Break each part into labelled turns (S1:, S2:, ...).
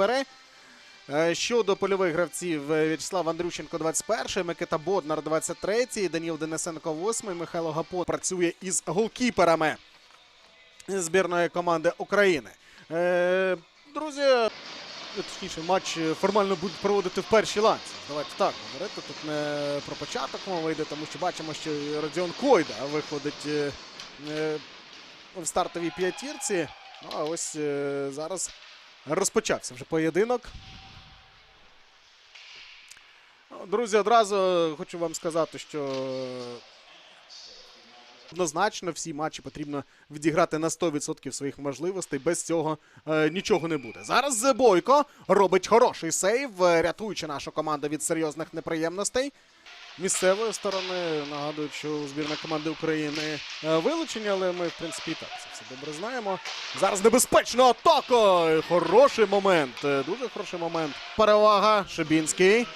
S1: голкіпери. Е, Щодо польових гравців е, В'ячеслав Андрющенко 21, Микита Боднар 23, Даніл Денисенко 8, Михайло Гапот працює із голкіперами збірної команди України. Е, Друзі, точніше, матч формально будуть проводити в першій ланці. Давайте так говорити. Тут не про початок мова йде, тому що бачимо, що Родіон Койда виходить в стартовій п'ятірці. Ну а ось зараз розпочався вже поєдинок. Ну, Друзі, одразу хочу вам сказати, що однозначно всі матчі потрібно відіграти на 100% своїх можливостей. Без цього е, нічого не буде. Зараз Бойко робить хороший сейв, е, рятуючи нашу команду від серйозних неприємностей. Місцевої сторони нагадують, що у збірної команди України е, вилучені, але ми, в принципі, так це все добре знаємо. Зараз небезпечна атака! Хороший момент. е, Дуже хороший момент. Перевага Шибінський.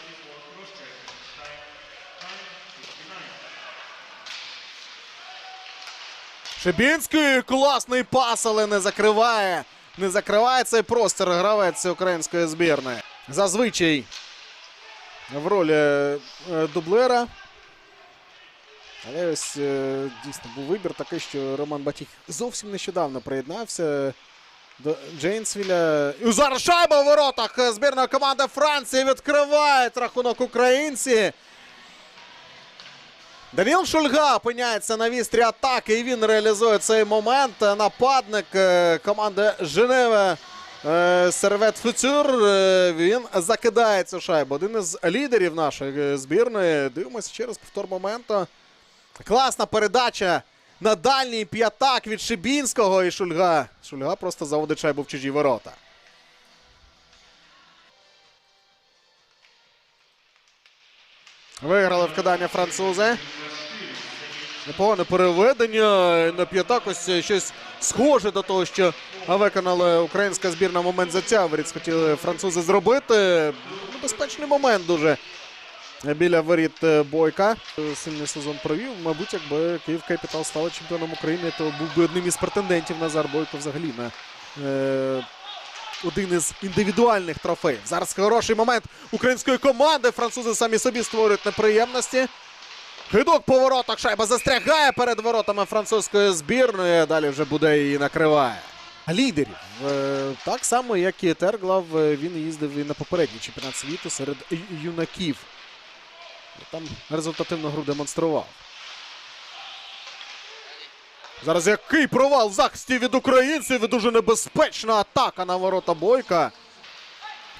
S1: Шибінський класний пас, але не закриває. Не закриває цей простір гравець української збірної. Зазвичай в ролі е, дублера. Але ось е, дійсно був вибір такий, що Роман Батіх зовсім нещодавно приєднався до Джейнсвіля. І зараз шайба у воротах збірної команди Франції відкривають рахунок українці. Даніл Шульга опиняється на вістрі атаки, і він реалізує цей момент. Нападник е, команди Женева Сервет Футюр. е, Він закидає цю шайбу. Один із лідерів нашої е, збірної. Дивимося ще раз повтор моменту. Класна передача на дальній п'ятак від Шибінського і Шульга. Шульга просто заводить шайбу в чужі ворота. Виграли вкидання французи. Непогане переведення. На п'ятак ось щось схоже до того, що виконала українська збірна момент затягу. Хотіли французи зробити. Небезпечний момент дуже біля воріт е, Бойка. Сильний сезон провів. Мабуть, якби Київ Капітал стала чемпіоном України, то був би одним із претендентів Назар Бойко взагалі на е, один із індивідуальних трофеїв. Зараз хороший момент української команди. Французи самі собі створюють неприємності. Хидок по воротах. Шайба застрягає перед воротами французької збірної. Далі вже буде її накриває. Лідерів. Е, Так само, як і Терглав, е, він їздив і на попередній чемпіонат світу серед юнаків. Там результативну гру демонстрував. Зараз який провал в захисті від українців дуже небезпечна атака на ворота Бойка.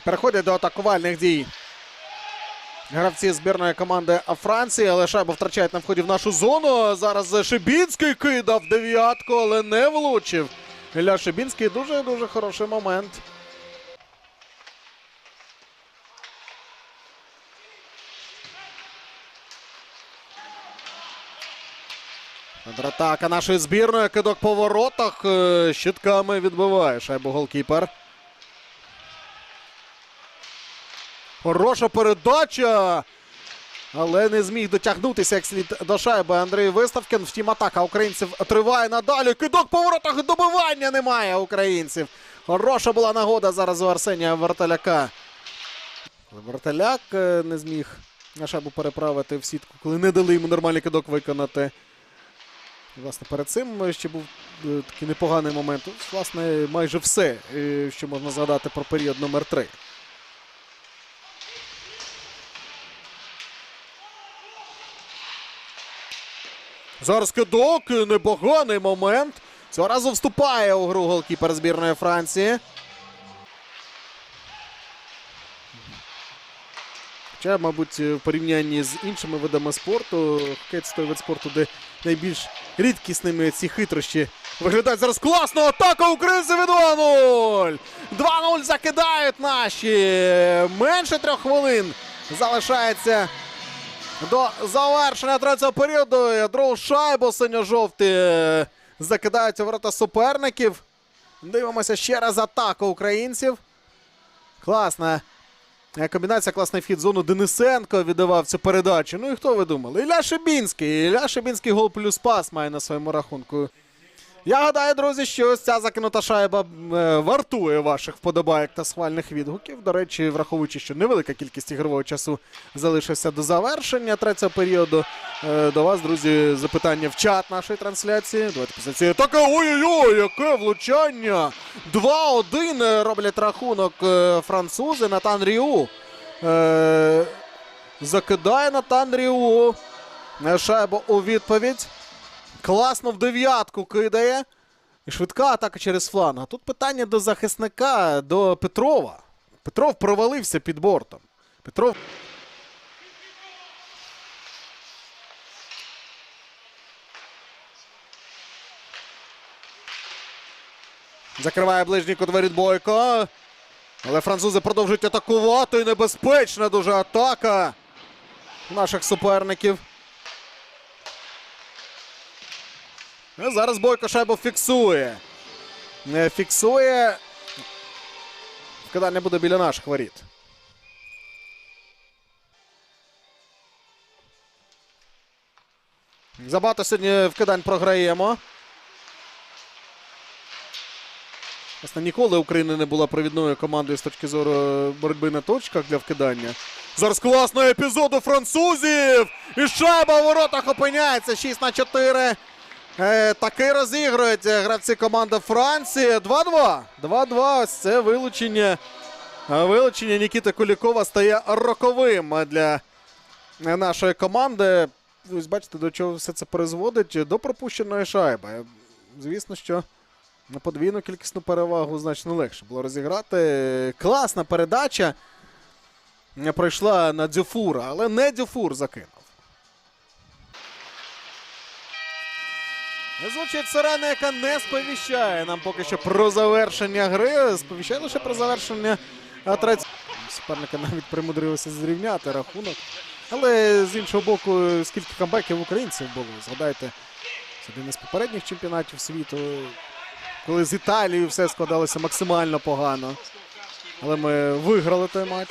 S1: Переходять до атакувальних дій. Гравці збірної команди Франції, але шайбу втрачають на вході в нашу зону. Зараз Шибінський кидав дев'ятку, але не влучив. Ілля Шибінський дуже-дуже хороший момент. Контратака нашої збірної. Кидок по воротах. Е, Щитками відбиває шайбу голкіпер. Хороша передача. Але не зміг дотягнутися як слід до шайби Андрій Виставкін. Втім, атака українців триває надалі. Кидок по воротах. Добивання немає українців. Хороша була нагода зараз у Арсенія Варталяка. Але Варталяк е, не зміг на шайбу переправити в сітку, коли не дали йому нормальний кидок виконати. Власне, перед цим ще був е, такий непоганий момент. Власне, майже все, е, що можна згадати про період номер 3 Зараз кидок, непоганий момент. Цього разу вступає у гру голкіпер збірної Франції. Хоча, мабуть, в порівнянні з іншими видами спорту, хокей це той вид спорту, де найбільш рідкісними ці хитрощі виглядають зараз класно. Атака українців і 2-0. 2-0 закидають наші. Менше трьох хвилин залишається до завершення третього періоду. Дров шайбу синьо-жовті закидають у ворота суперників. Дивимося ще раз атаку українців. Класна е, комбінація, класний вхід зону. Денисенко віддавав цю передачу. Ну і хто ви думали? Ілля Шибінський. Ілля Шибінський гол плюс пас має на своєму рахунку. Я гадаю, друзі, що ось ця закинута шайба е, вартує ваших вподобайок та схвальних відгуків. До речі, враховуючи, що невелика кількість ігрового часу залишилася до завершення третього періоду. е, До вас, друзі, запитання в чат нашої трансляції. Давайте після цієї атаки. Ой-ой-ой, яке влучання! 2-1 роблять рахунок е, французи Натан Ріу. Е, Закидає Натан Ріу. Е, Шайбу у відповідь. Класно в дев'ятку кидає. І швидка атака через фланг. А тут питання до захисника, до Петрова. Петров провалився під бортом. Петров. Закриває ближній кут воріт Бойко. Але французи продовжують атакувати. Небезпечна дуже атака наших суперників. Ну, зараз Бойко шайбу фіксує. Не фіксує. Вкидання буде біля наших воріт. Забагато сьогодні вкидань програємо. Власне, ніколи Україна не була провідною командою з точки зору боротьби на точках для вкидання. Зараз класний епізод у французів! І шайба в воротах опиняється 6 на 4. Е, таки розігрують е, гравці команди Франції. 2-2. 2-2. Ось це вилучення. Е, Вилучення Нікіти Кулікова стає роковим для нашої команди. Ось бачите, до чого все це призводить. До пропущеної шайби. Звісно, що на подвійну кількісну перевагу значно легше було розіграти. Класна передача пройшла на Дзюфура, але не Дзюфур закинув. Звучить сирена, яка не сповіщає нам поки що про завершення гри. Сповіщає лише про завершення а, третього. Суперника навіть примудрився зрівняти рахунок. Але з іншого боку, скільки камбеків українців було. Згадайте, це один із попередніх чемпіонатів світу, коли з Італією все складалося максимально погано. Але ми виграли той матч.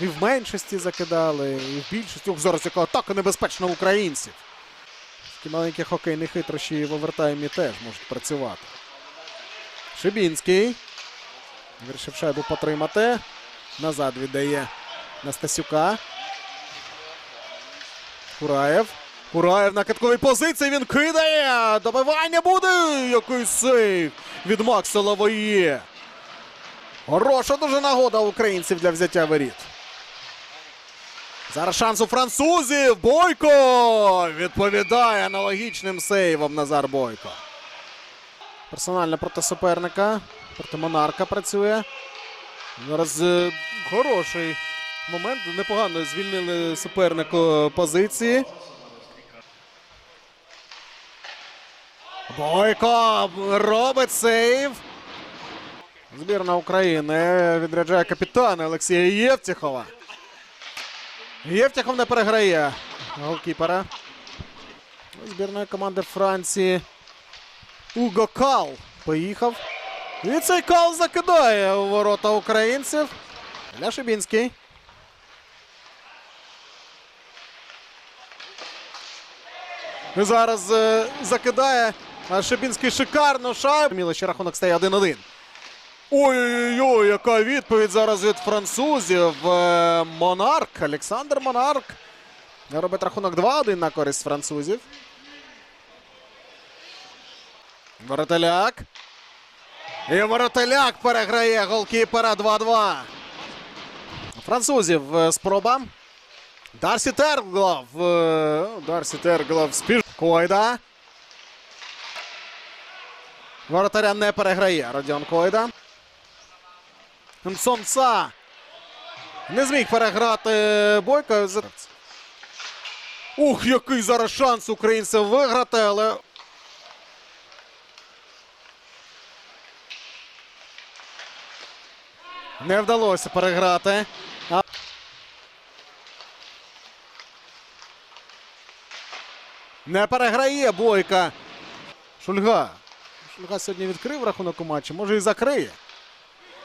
S1: І в меншості закидали, і в більшості. Ох, зараз яка атака небезпечна українців. Такі маленькі хокейні хитрощі в овертаймі теж можуть працювати. Шибінський. Вирішив шайбу потримати. Назад віддає Настасюка. Кураєв. Кураєв на катковій позиції. Він кидає. Добивання буде. Який сейв від Макса Лавоє. Хороша дуже нагода українців для взяття воріт. Зараз шанс у французів. Бойко відповідає аналогічним сейвом Назар Бойко. Персонально проти суперника. Проти Монарка працює. Зараз е, хороший момент. Непогано звільнили супернику позиції. Бойко робить сейв. Збірна України відряджає капітана Олексія Євтіхова. Євтіхов не переграє голкіпера. Збірної команди Франції. Уго Кал поїхав. І цей кал закидає у ворота українців. Ля Шибінський. Зараз е, закидає Шибінський шикарну шайбу. Міло ще рахунок стає 1-1. Ой-ой-ой, яка відповідь зараз від французів. Е, Монарк. Олександр Монарк. Робить рахунок 2-1 на користь французів. Воротеляк. І Воротеляк переграє голкіпера 2-2. Французів е, спроба. Дарсі Терглов. е, Дарсі Терглов спіш. Койда. Воротаря не переграє Родіон Койда. Сонца. Не зміг переграти Бойко. Ух, який зараз шанс українців виграти, але. Не вдалося переграти. Не переграє Бойка. Шульга. Шульга сьогодні відкрив рахунок у матчі, може і закриє.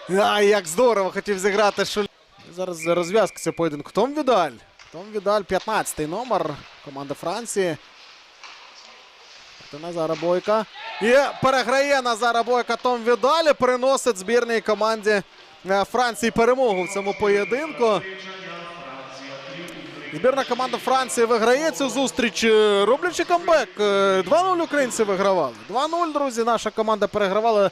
S1: Ай, як здорово хотів зіграти Шульга. Зараз розв'язка цього поєдинку. Том Відаль. Том Відаль, 15-й номер команди Франції. Назара Бойка. І переграє Назара Бойка Том Відалі. Приносить збірній команді е, Франції перемогу в цьому поєдинку. Збірна команда Франції виграє цю зустріч, е, роблячи камбек. Е, 2-0 українці вигравали. 2-0, друзі. Наша команда перегравала е,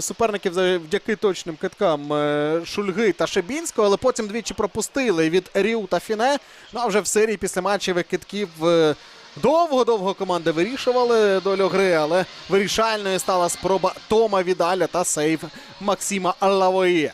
S1: суперників завдяки точним киткам е, Шульги та Шебінського, але потім двічі пропустили від Ріу та Фіне. Ну а вже в серії після матчевих китків е, довго-довго команди вирішували долю гри, але вирішальною стала спроба Тома Відаля та сейв Максима Лавоє.